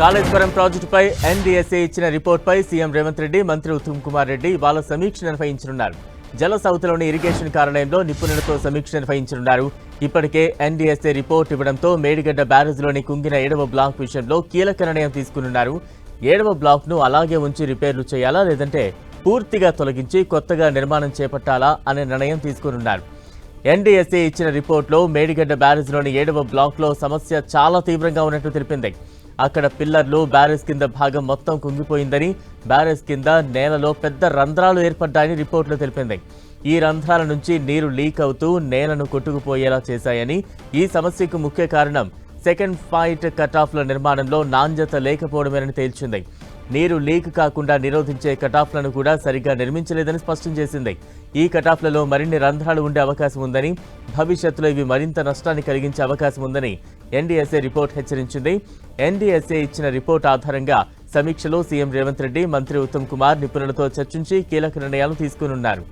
కాళేశ్వరం ప్రాజెక్టుపై ఎన్డీఎస్ఏ ఇచ్చిన రిపోర్ట్పై సీఎం రేవంత్ రెడ్డి మంత్రి ఉత్తమ్ కుమార్ రెడ్డి ఇవాళ సమీక్ష నిర్వహించనున్నారు. జల సౌత్లోని ఇరిగేషన్ కార్యాలయంలో నిపుణులతో సమీక్ష నిర్వహించనున్నారు. ఇప్పటికే ఎన్డీఎస్ఏ రిపోర్ట్ ఇవ్వడంతో మేడిగడ్డ బ్యారేజ్లోని కుంగిన ఏడవ బ్లాక్ విషయంలో కీలక నిర్ణయం తీసుకున్నారు ఏడవ బ్లాక్ను అలాగే ఉంచి రిపేర్లు చేయాలా లేదంటే పూర్తిగా తొలగించి కొత్తగా నిర్మాణం చేపట్టాలా అనే నిర్ణయం తీసుకున్నారు ఎన్డీఎస్ఏ ఇచ్చిన రిపోర్ట్లో మేడిగడ్డ బ్యారేజ్లోని ఏడవ బ్లాక్లో సమస్య చాలా తీవ్రంగా ఉన్నట్టు తెలిపింది. అక్కడ పిల్లర్లు బ్యారేజ్ కింద భాగం మొత్తం కుంగిపోయిందని బ్యారేజ్ కింద నేలలో పెద్ద రంధ్రాలు ఏర్పడ్డాయని రిపోర్టులు తెలిపింది. ఈ రంధ్రాల నుంచి నీరు లీక్ అవుతూ నేలను కొట్టుకుపోయేలా చేశాయని ఈ సమస్యకు ముఖ్య కారణం సెకండ్ ఫైట్ కటాఫ్ల నిర్మాణంలో నాణ్యత లేకపోవడమేనని తేల్చింది. నీరు లీక్ కాకుండా నిరోధించే కటాఫ్లను కూడా సరిగ్గా నిర్మించలేదని స్పష్టం చేసింది. ఈ కటాఫ్లలో మరిన్ని రంధ్రాలు ఉండే అవకాశం ఉందని భవిష్యత్తులో ఇవి మరింత నష్టాన్ని కలిగించే అవకాశం ఉందని ఎన్డీఎస్ఏ రిపోర్ట్ హెచ్చరించింది. ఎన్డీఎస్ఏ ఇచ్చిన రిపోర్ట్ ఆధారంగా సమీక్షలో సీఎం రేవంత్ రెడ్డి మంత్రి ఉత్తమ్ కుమార్ నిపుణులతో చర్చించి కీలక నిర్ణయాలు తీసుకునున్నారు.